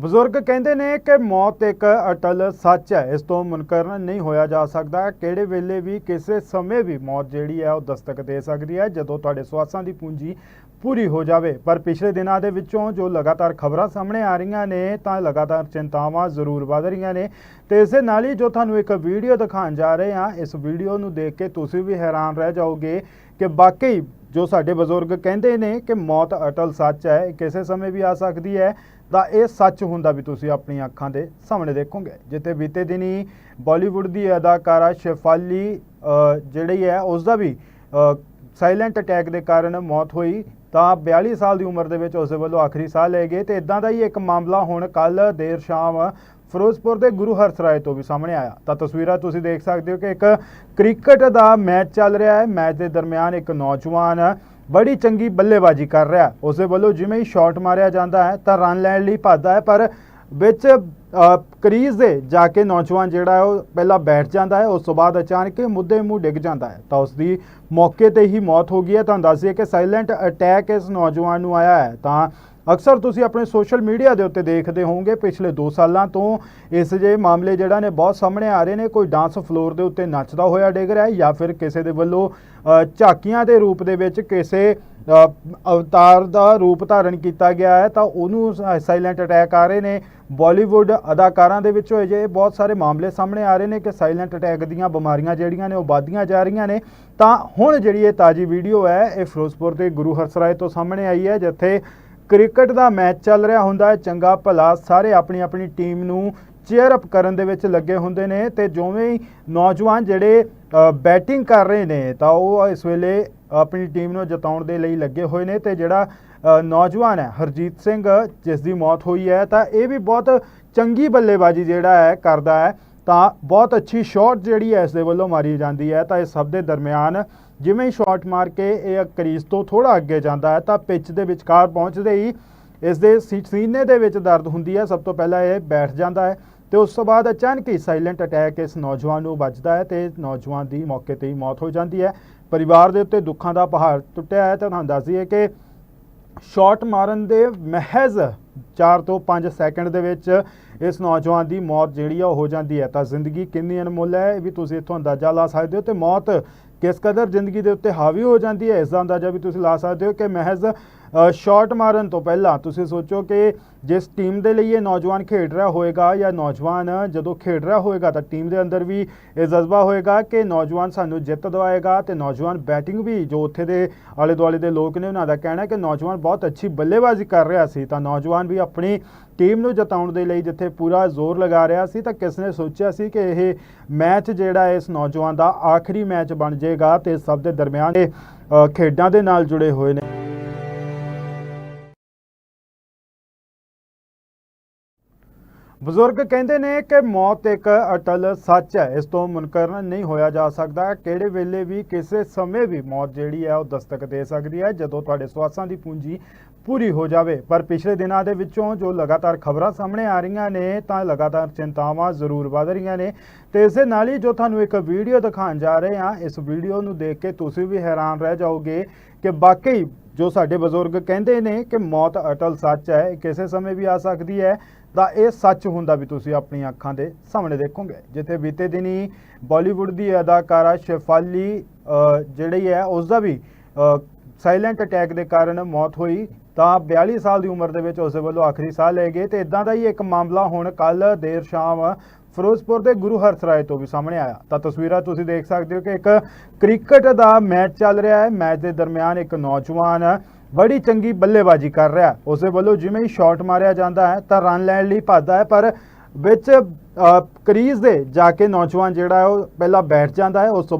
ਬਜ਼ੁਰਗ ਕਹਿੰਦੇ ਨੇ ਕਿ ਮੌਤ ਇੱਕ ਅਟਲ ਸੱਚ ਹੈ। ਇਸ ਤੋਂ ਮੁਨਕਰ ਨਹੀਂ ਹੋਇਆ ਜਾ ਸਕਦਾ। ਕਿਹੜੇ ਵੇਲੇ ਵੀ ਕਿਸੇ ਸਮੇਂ ਵੀ ਮੌਤ ਜਿਹੜੀ ਹੈ, ਉਹ ਦਸਤਕ ਦੇ ਸਕਦੀ ਹੈ, ਜਦੋਂ ਤੁਹਾਡੇ ਸਵਾਸਾਂ ਦੀ ਪੂੰਜੀ ਪੂਰੀ ਹੋ ਜਾਵੇ। ਪਰ ਪਿਛਲੇ ਦਿਨਾਂ ਦੇ ਵਿੱਚੋਂ ਜੋ ਲਗਾਤਾਰ ਖਬਰਾਂ ਸਾਹਮਣੇ ਆ ਰਹੀਆਂ ਨੇ, ਤਾਂ ਲਗਾਤਾਰ ਚਿੰਤਾਵਾਂ ਜ਼ਰੂਰ ਵਧ ਰਹੀਆਂ ਨੇ। ਤੇ ਇਸੇ ਨਾਲ ਹੀ ਜੋ ਤੁਹਾਨੂੰ ਇੱਕ ਵੀਡੀਓ ਦਿਖਾਉਣ ਜਾ ਰਹੇ ਹਾਂ, ਇਸ ਵੀਡੀਓ ਨੂੰ ਦੇਖ ਕੇ ਤੁਸੀਂ ਵੀ ਹੈਰਾਨ ਰਹਿ ਜਾਓਗੇ ਕਿ ਵਾਕਈ ਜੋ ਸਾਡੇ ਬਜ਼ੁਰਗ ਕਹਿੰਦੇ ਨੇ ਕਿ ਮੌਤ ਅਟਲ ਸੱਚ ਹੈ ਕਿਸੇ ਸਮੇਂ ਵੀ ਆ ਸਕਦੀ ਹੈ। ਤਾਂ ਇਹ ਸੱਚ ਹੁੰਦਾ ਵੀ ਤੁਸੀਂ ਆਪਣੀਆਂ ਅੱਖਾਂ ਦੇ ਸਾਹਮਣੇ ਦੇਖੋਗੇ। ਜਿੱਥੇ ਬੀਤੇ ਦਿਨੀ ਬਾਲੀਵੁੱਡ ਦੀ ਅਦਾਕਾਰਾ ਸ਼ੇਫਾਲੀ ਜਿਹੜੀ ਹੈ ਉਸ ਦਾ ਵੀ ਸਾਇਲੈਂਟ ਅਟੈਕ ਦੇ ਕਾਰਨ ਮੌਤ ਹੋਈ। ਤਾਂ 42 ਸਾਲ ਦੀ ਉਮਰ ਦੇ ਵਿੱਚ ਉਸ ਦੇ ਵੱਲੋਂ ਆਖਰੀ ਸਾਹ ਲਏ ਗਏ ਤੇ ਇਦਾਂ ਦਾ ਹੀ ਇੱਕ ਮਾਮਲਾ ਹੁਣ ਕੱਲ ਦੇਰ ਸ਼ਾਮ ਫਿਰੋਜ਼ਪੁਰ ਦੇ ਗੁਰੂ ਹਰਸਰਾਏ ਤੋਂ ਵੀ ਸਾਹਮਣੇ ਆਇਆ। ਤਾਂ ਤਸਵੀਰਾਂ ਤੁਸੀਂ ਦੇਖ ਸਕਦੇ ਹੋ ਕਿ ਇੱਕ ਕ੍ਰਿਕਟ ਦਾ ਮੈਚ ਚੱਲ ਰਿਹਾ ਹੈ। ਮੈਚ ਦੇ ਦਰਮਿਆਨ ਇੱਕ ਨੌਜਵਾਨ ਬੜੀ ਚੰਗੀ ਬੱਲੇਬਾਜ਼ੀ ਕਰ ਰਿਹਾ। ਉਸ ਦੇ ਵੱਲੋਂ ਜਿਵੇਂ ਹੀ ਸ਼ਾਟ ਮਾਰਿਆ ਜਾਂਦਾ ਹੈ ਤਾਂ ਰਨ ਲੈਣ ਲਈ ਭੱਜਦਾ ਹੈ, ਪਰ ਵਿੱਚ ਕਰੀਜ਼ ਦੇ ਜਾ ਕੇ ਨੌਜਵਾਨ ਜਿਹੜਾ ਹੈ ਉਹ ਪਹਿਲਾਂ ਬੈਠ ਜਾਂਦਾ ਹੈ, ਉਸ ਤੋਂ ਬਾਅਦ ਅਚਾਨਕ ਮੁੱਦੇ ਮੂੰਹ ਡਿੱਗ ਜਾਂਦਾ ਹੈ। ਤਾਂ ਉਸ ਦੀ ਮੌਕੇ ਤੇ ਹੀ ਮੌਤ ਹੋ ਗਈ ਹੈ। ਤੁਹਾਨੂੰ ਦੱਸ ਦਈਏ ਕਿ ਸਾਇਲੈਂਟ ਅਟੈਕ ਇਸ ਨੌਜਵਾਨ ਨੂੰ ਆਇਆ ਹੈ। ਤਾਂ ਅਕਸਰ ਤੁਸੀਂ ਆਪਣੇ ਸੋਸ਼ਲ ਮੀਡੀਆ ਦੇ ਉੱਤੇ ਦੇਖਦੇ ਹੋਵੋਗੇ, ਪਿਛਲੇ 2 ਸਾਲਾਂ ਤੋਂ ਇਸ ਜਿਹੇ ਮਾਮਲੇ ਜਿਹੜਾ ਨੇ ਬਹੁਤ ਸਾਹਮਣੇ ਆ ਰਹੇ ਨੇ। ਕੋਈ ਡਾਂਸ ਫਲੋਰ ਦੇ ਉੱਤੇ ਨੱਚਦਾ ਹੋਇਆ ਡਿੱਗ ਰਿਹਾ ਹੈ ਜਾਂ ਫਿਰ ਕਿਸੇ ਦੇ ਵੱਲੋਂ ਝਾਕੀਆਂ ਦੇ ਰੂਪ ਦੇ ਵਿੱਚ ਕਿਸੇ ਅਵਤਾਰ ਦਾ ਰੂਪ ਧਾਰਨ ਕੀਤਾ ਗਿਆ ਹੈ, ਤਾਂ ਉਹਨੂੰ ਸਾਇਲੈਂਟ ਅਟੈਕ ਆ ਰਹੇ ਨੇ। ਬਾਲੀਵੁੱਡ ਅਦਾਕਾਰ ਦੇ ਵਿੱਚੋਂ ਹੋਏ ਜੇ ਬਹੁਤ ਸਾਰੇ ਮਾਮਲੇ ਸਾਹਮਣੇ ਆ ਰਹੇ ਨੇ ਕਿ ਸਾਇਲੈਂਟ ਅਟੈਕ ਦੀਆਂ ਬਿਮਾਰੀਆਂ ਜਿਹੜੀਆਂ ਨੇ ਉਹ ਵੱਧਦੀਆਂ ਜਾ ਰਹੀਆਂ ਨੇ। ਤਾਂ ਹੁਣ ਜਿਹੜੀ ਇਹ ਤਾਜੀ ਵੀਡੀਓ ਹੈ, ਇਹ ਫਿਰੋਜ਼ਪੁਰ ਦੇ ਗੁਰੂ ਹਰਸਰਾਏ ਤੋਂ ਸਾਹਮਣੇ ਆਈ ਹੈ, ਜਿੱਥੇ ਕ੍ਰਿਕਟ ਦਾ ਮੈਚ ਚੱਲ ਰਿਹਾ ਹੁੰਦਾ ਹੈ। ਚੰਗਾ ਭਲਾ ਸਾਰੇ ਆਪਣੀ ਆਪਣੀ ਟੀਮ ਨੂੰ ਚੇਅਰ ਅਪ ਕਰਨ ਦੇ ਵਿੱਚ ਲੱਗੇ ਹੁੰਦੇ ਨੇ ਤੇ ਜਿਵੇਂ ਨੌਜਵਾਨ ਜਿਹੜੇ ਬੈਟਿੰਗ ਕਰ ਰਹੇ ਨੇ, ਤਾਂ ਉਹ ਇਸ ਵੇਲੇ ਆਪਣੀ ਟੀਮ ਨੂੰ ਜਿਤਾਉਣ ਦੇ ਲਈ ਲੱਗੇ ਹੋਏ ਨੇ ਤੇ ਜਿਹੜਾ ਨੌਜਵਾਨ ਹੈ, ਹਰਜੀਤ ਸਿੰਘ, ਜਿਸ ਦੀ ਮੌਤ ਹੋਈ ਹੈ, ਤਾਂ ਇਹ ਵੀ ਬਹੁਤ ਚੰਗੀ ਬੱਲੇਬਾਜ਼ੀ ਜਿਹੜਾ ਹੈ ਕਰਦਾ ਹੈ, ਤਾਂ ਬਹੁਤ ਅੱਛੀ ਸ਼ਾਟ ਜਿਹੜੀ ਹੈ ਇਸ ਦੇ ਵੱਲੋਂ ਮਾਰੀ ਜਾਂਦੀ ਹੈ। ਤਾਂ ਇਹ ਸਭ ਦੇ ਦਰਮਿਆਨ ਜਿਵੇਂ ਹੀ ਸ਼ਾਟ ਮਾਰ ਕੇ ਇਹ ਕਰੀਜ਼ ਤੋਂ ਥੋੜਾ ਅੱਗੇ ਜਾਂਦਾ ਹੈ, ਤਾਂ ਪਿੱਚ ਦੇ ਵਿਚਕਾਰ ਪਹੁੰਚਦੇ ਹੀ ਇਸ ਦੇ ਸੀ- ਸੀਨੇ ਦੇ ਵਿੱਚ ਦਰਦ ਹੁੰਦੀ ਹੈ। ਸਭ ਤੋਂ ਪਹਿਲਾਂ ਇਹ ਬੈਠ ਜਾਂਦਾ ਹੈ ਤੇ ਉਸ ਤੋਂ ਬਾਅਦ ਅਚਾਨਕ ਹੀ ਸਾਇਲੈਂਟ ਅਟੈਕ ਇਸ ਨੌਜਵਾਨ ਨੂੰ ਵੱਜਦਾ ਹੈ ਤੇ ਨੌਜਵਾਨ ਦੀ ਮੌਕੇ ਤੇ ਹੀ ਮੌਤ ਹੋ ਜਾਂਦੀ ਹੈ। ਪਰਿਵਾਰ ਦੇ ਉੱਤੇ ਦੁੱਖਾਂ ਦਾ ਪਹਾੜ ਟੁੱਟਿਆ ਹੈ ਤਾਂ ਤੁਹਾਨੂੰ ਦੱਸ ਦਈਏ ਕਿ ਸ਼ਾਟ ਮਾਰਨ ਦੇ ਮਹਿਜ਼ 4 ਤੋਂ 5 ਸੈਕਿੰਡ ਦੇ ਵਿੱਚ ਇਸ ਨੌਜਵਾਨ ਦੀ ਮੌਤ ਜਿਹੜੀ ਆ, ਉਹ ਹੋ ਜਾਂਦੀ ਹੈ। ਤਾਂ ਜ਼ਿੰਦਗੀ ਕਿੰਨੀ ਅਨਮੁੱਲ ਹੈ, ਇਹ ਵੀ ਤੁਸੀਂ ਇੱਥੋਂ ਅੰਦਾਜ਼ਾ ਲਾ ਸਕਦੇ ਹੋ ਤੇ ਮੌਤ ਕਿਸ ਕਦਰ ਜ਼ਿੰਦਗੀ ਦੇ ਉੱਤੇ ਹਾਵੀ ਹੋ ਜਾਂਦੀ ਹੈ? ਇਸ ਦਾ ਅੰਦਾਜ਼ਾ ਵੀ ਤੁਸੀਂ ਲਾ ਸਕਦੇ ਹੋ ਕਿ ਮਹਿਜ਼ ਸ਼ਾਟ ਮਾਰਨ ਤੋਂ ਪਹਿਲਾਂ ਤੁਸੀਂ ਸੋਚੋ ਕਿ ਜਿਸ ਟੀਮ ਦੇ ਲਈ ਇਹ ਨੌਜਵਾਨ ਖੇਡ ਰਿਹਾ ਹੋਏਗਾ ਜਾਂ ਨੌਜਵਾਨ ਜਦੋਂ ਖੇਡ ਰਿਹਾ ਹੋਏਗਾ ਤਾਂ ਟੀਮ ਦੇ ਅੰਦਰ ਵੀ ਇਹ ਜਜ਼ਬਾ ਹੋਏਗਾ ਕਿ ਨੌਜਵਾਨ ਸਾਨੂੰ ਜਿੱਤ ਦਵਾਏਗਾ ਤੇ ਨੌਜਵਾਨ ਬੈਟਿੰਗ ਵੀ ਜੋ ਉੱਥੇ ਦੇ ਆਲੇ ਦੁਆਲੇ ਦੇ ਲੋਕ ਨੇ ਉਹਨਾਂ ਦਾ ਕਹਿਣਾ ਕਿ ਨੌਜਵਾਨ ਬਹੁਤ ਅੱਛੀ ਬੱਲੇਬਾਜ਼ੀ ਕਰ ਰਿਹਾ ਸੀ, ਤਾਂ ਨੌਜਵਾਨ ਵੀ ਆਪਣੀ ਟੀਮ ਨੂੰ ਜਿਤਾਉਣ ਦੇ ਲਈ ਜਿੱਥੇ ਪੂਰਾ ਜ਼ੋਰ ਲਗਾ ਰਿਹਾ ਸੀ ਤਾਂ ਕਿਸ ਨੇ ਸੋਚਿਆ ਸੀ ਕਿ ਇਹ ਮੈਚ ਜਿਹੜਾ ਇਸ ਨੌਜਵਾਨ ਦਾ ਆਖਰੀ ਮੈਚ ਬਣ ਜਾਏਗਾ ਤੇ ਸਭ ਦੇ ਦਰਮਿਆਨ ਇਹ ਖੇਡਾਂ ਦੇ ਨਾਲ ਜੁੜੇ ਹੋਏ ਨੇ। ਬਜ਼ੁਰਗ ਕਹਿੰਦੇ ਨੇ ਕਿ ਮੌਤ ਇੱਕ ਅਟਲ ਸੱਚ ਹੈ। ਇਸ ਤੋਂ ਮੁਨਕਰ ਨਹੀਂ ਹੋਇਆ ਜਾ ਸਕਦਾ। ਕਿਹੜੇ ਵੇਲੇ ਵੀ ਕਿਸੇ ਸਮੇਂ ਵੀ ਮੌਤ ਜਿਹੜੀ ਹੈ, ਉਹ ਦਸਤਕ ਦੇ ਸਕਦੀ ਹੈ, ਜਦੋਂ ਤੁਹਾਡੇ ਸਵਾਸਾਂ ਦੀ ਪੂੰਜੀ ਪੂਰੀ ਹੋ ਜਾਵੇ। ਪਰ ਪਿਛਲੇ ਦਿਨਾਂ ਦੇ ਵਿੱਚੋਂ ਜੋ ਲਗਾਤਾਰ ਖਬਰਾਂ ਸਾਹਮਣੇ ਆ ਰਹੀਆਂ ਨੇ, ਤਾਂ ਲਗਾਤਾਰ ਚਿੰਤਾਵਾਂ ਜ਼ਰੂਰ ਵਧ ਰਹੀਆਂ ਨੇ। ਤੇ ਇਸੇ ਨਾਲ ਹੀ ਜੋ ਤੁਹਾਨੂੰ ਇੱਕ ਵੀਡੀਓ ਦਿਖਾਉਣ ਜਾ ਰਹੇ ਹਾਂ, ਇਸ ਵੀਡੀਓ ਨੂੰ ਦੇਖ ਕੇ ਤੁਸੀਂ ਵੀ ਹੈਰਾਨ ਰਹਿ ਜਾਓਗੇ ਕਿ ਵਾਕਈ ਜੋ ਸਾਡੇ ਬਜ਼ੁਰਗ ਕਹਿੰਦੇ ਨੇ ਕਿ ਮੌਤ ਅਟਲ ਸੱਚ ਹੈ, ਇਹ ਕਿਸੇ ਸਮੇਂ ਵੀ ਆ ਸਕਦੀ ਹੈ। ਤਾਂ ਇਹ ਸੱਚ ਹੁੰਦਾ ਵੀ ਤੁਸੀਂ ਆਪਣੀਆਂ ਅੱਖਾਂ ਦੇ ਸਾਹਮਣੇ ਦੇਖੋਗੇ। ਜਿੱਥੇ ਬੀਤੇ ਦਿਨੀ ਬਾਲੀਵੁੱਡ ਦੀ ਅਦਾਕਾਰਾ ਸ਼ੈਫਾਲੀ ਜਿਹੜੀ ਹੈ ਉਸ ਦਾ ਵੀ ਸਾਇਲੈਂਟ ਅਟੈਕ ਦੇ ਕਾਰਨ ਮੌਤ ਹੋਈ। ਤਾਂ 42 ਸਾਲ ਦੀ ਉਮਰ ਦੇ ਵਿੱਚ ਉਸ ਦੇ ਵੱਲੋਂ ਆਖਰੀ ਸਾਹ ਲਏ ਗਏ ਤੇ ਇਦਾਂ ਦਾ ਹੀ ਇੱਕ ਮਾਮਲਾ ਹੁਣ ਕੱਲ ਦੇਰ ਸ਼ਾਮ ਫਿਰੋਜ਼ਪੁਰ ਦੇ ਗੁਰੂ ਹਰਸਰਾਏ ਤੋਂ ਵੀ ਸਾਹਮਣੇ ਆਇਆ। ਤਾਂ ਤਸਵੀਰਾਂ ਤੁਸੀਂ ਦੇਖ ਸਕਦੇ ਹੋ ਕਿ ਇੱਕ ਕ੍ਰਿਕਟ ਦਾ ਮੈਚ ਚੱਲ ਰਿਹਾ ਹੈ। ਮੈਚ ਦੇ ਦਰਮਿਆਨ ਇੱਕ ਨੌਜਵਾਨ ਬੜੀ ਚੰਗੀ ਬੱਲੇਬਾਜ਼ੀ ਕਰ ਰਿਹਾ ਹੈ। ਵੱਲੋਂ ਜਿਵੇਂ ਹੀ ਸ਼ਾਟ ਮਾਰਿਆ ਜਾਂਦਾ ਹੈ ਤਾਂ ਰਨ ਲੈਣ ਲਈ ਭੱਜਦਾ ਹੈ ਪਰ ਵਿੱਚ ਅ, ਕਰੀਜ਼ ਦੇ ਜਾ ਕੇ ਨੌਜਵਾਨ ਜਿਹੜਾ ਉਹ ਪਹਿਲਾਂ ਬੈਠ ਜਾਂਦਾ ਹੈ ਉਸ ਤੋਂ